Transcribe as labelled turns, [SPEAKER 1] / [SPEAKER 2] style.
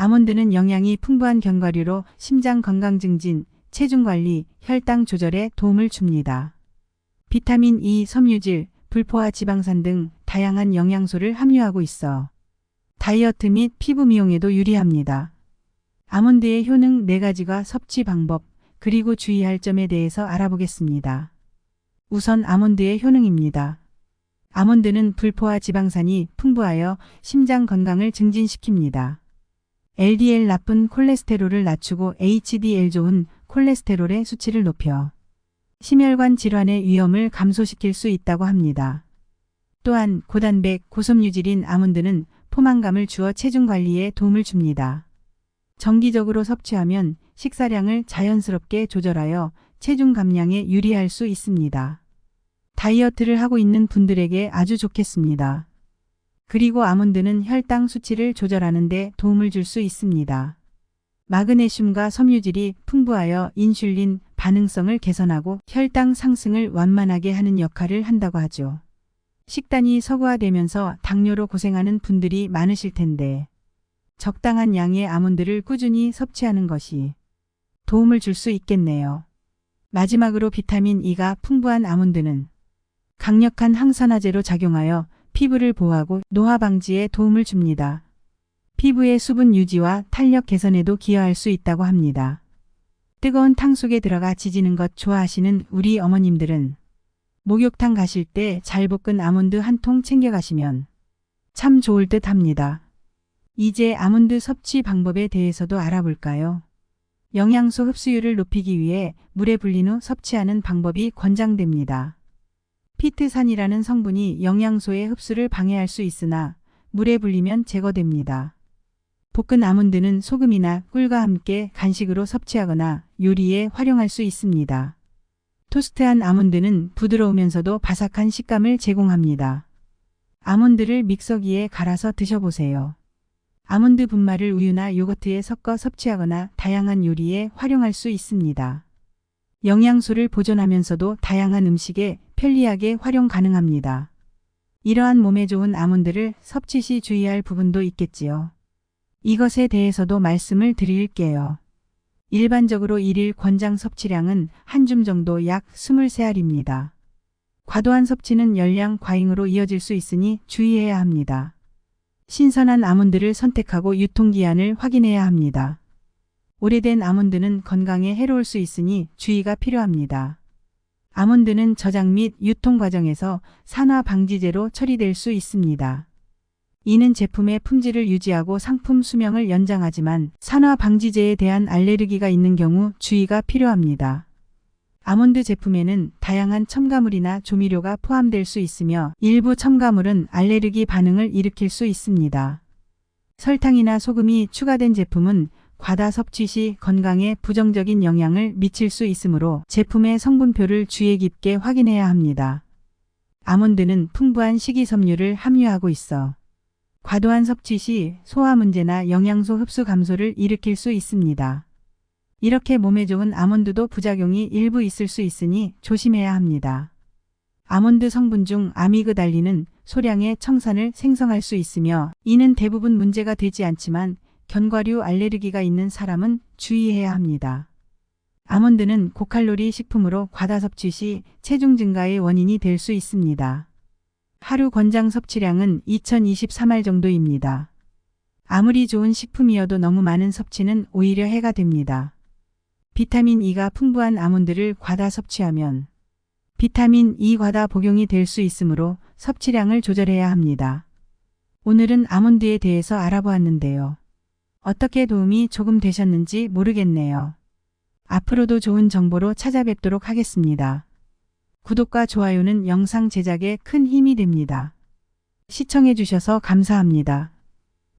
[SPEAKER 1] 아몬드는 영양이 풍부한 견과류로 심장 건강 증진, 체중 관리, 혈당 조절에 도움을 줍니다. 비타민 E, 섬유질, 불포화 지방산 등 다양한 영양소를 함유하고 있어 다이어트 및 피부 미용에도 유리합니다. 아몬드의 효능 4가지와 섭취 방법, 그리고 주의할 점에 대해서 알아보겠습니다. 우선 아몬드의 효능입니다. 아몬드는 불포화 지방산이 풍부하여 심장 건강을 증진시킵니다. LDL 나쁜 콜레스테롤을 낮추고 HDL 좋은 콜레스테롤의 수치를 높여 심혈관 질환의 위험을 감소시킬 수 있다고 합니다. 또한 고단백, 고섬유질인 아몬드는 포만감을 주어 체중 관리에 도움을 줍니다. 정기적으로 섭취하면 식사량을 자연스럽게 조절하여 체중 감량에 유리할 수 있습니다. 다이어트를 하고 있는 분들에게 아주 좋겠습니다. 그리고 아몬드는 혈당 수치를 조절하는 데 도움을 줄 수 있습니다. 마그네슘과 섬유질이 풍부하여 인슐린 반응성을 개선하고 혈당 상승을 완만하게 하는 역할을 한다고 하죠. 식단이 서구화되면서 당뇨로 고생하는 분들이 많으실 텐데 적당한 양의 아몬드를 꾸준히 섭취하는 것이 도움을 줄 수 있겠네요. 마지막으로 비타민 E가 풍부한 아몬드는 강력한 항산화제로 작용하여 피부를 보호하고 노화 방지에 도움을 줍니다. 피부의 수분 유지와 탄력 개선에도 기여할 수 있다고 합니다. 뜨거운 탕 속에 들어가 지지는 것 좋아하시는 우리 어머님들은 목욕탕 가실 때 잘 볶은 아몬드 한 통 챙겨가시면 참 좋을 듯 합니다. 이제 아몬드 섭취 방법에 대해서도 알아볼까요? 영양소 흡수율을 높이기 위해 물에 불린 후 섭취하는 방법이 권장됩니다. 피트산이라는 성분이 영양소의 흡수를 방해할 수 있으나 물에 불리면 제거됩니다. 볶은 아몬드는 소금이나 꿀과 함께 간식으로 섭취하거나 요리에 활용할 수 있습니다. 토스트한 아몬드는 부드러우면서도 바삭한 식감을 제공합니다. 아몬드를 믹서기에 갈아서 드셔보세요. 아몬드 분말을 우유나 요거트에 섞어 섭취하거나 다양한 요리에 활용할 수 있습니다. 영양소를 보존하면서도 다양한 음식에 편리하게 활용 가능합니다. 이러한 몸에 좋은 아몬드를 섭취 시 주의할 부분도 있겠지요. 이것에 대해서도 말씀을 드릴게요. 일반적으로 일일 권장 섭취량은 한 줌 정도 약 23알입니다. 과도한 섭취는 열량 과잉으로 이어질 수 있으니 주의해야 합니다. 신선한 아몬드를 선택하고 유통기한을 확인해야 합니다. 오래된 아몬드는 건강에 해로울 수 있으니 주의가 필요합니다. 아몬드는 저장 및 유통 과정에서 산화 방지제로 처리될 수 있습니다. 이는 제품의 품질을 유지하고 상품 수명을 연장하지만 산화 방지제에 대한 알레르기가 있는 경우 주의가 필요합니다. 아몬드 제품에는 다양한 첨가물이나 조미료가 포함될 수 있으며 일부 첨가물은 알레르기 반응을 일으킬 수 있습니다. 설탕이나 소금이 추가된 제품은 과다 섭취 시 건강에 부정적인 영향을 미칠 수 있으므로 제품의 성분표를 주의 깊게 확인해야 합니다. 아몬드는 풍부한 식이섬유를 함유하고 있어 과도한 섭취 시 소화 문제나 영양소 흡수 감소를 일으킬 수 있습니다. 이렇게 몸에 좋은 아몬드도 부작용이 일부 있을 수 있으니 조심해야 합니다. 아몬드 성분 중 아미그달린은 소량의 청산을 생성할 수 있으며 이는 대부분 문제가 되지 않지만 견과류 알레르기가 있는 사람은 주의해야 합니다. 아몬드는 고칼로리 식품으로 과다 섭취 시 체중 증가의 원인이 될 수 있습니다. 하루 권장 섭취량은 2023알 정도입니다. 아무리 좋은 식품이어도 너무 많은 섭취는 오히려 해가 됩니다. 비타민 E가 풍부한 아몬드를 과다 섭취하면 비타민 E 과다 복용이 될 수 있으므로 섭취량을 조절해야 합니다. 오늘은 아몬드에 대해서 알아보았는데요. 어떻게 도움이 조금 되셨는지 모르겠네요. 앞으로도 좋은 정보로 찾아뵙도록 하겠습니다. 구독과 좋아요는 영상 제작에 큰 힘이 됩니다. 시청해주셔서 감사합니다.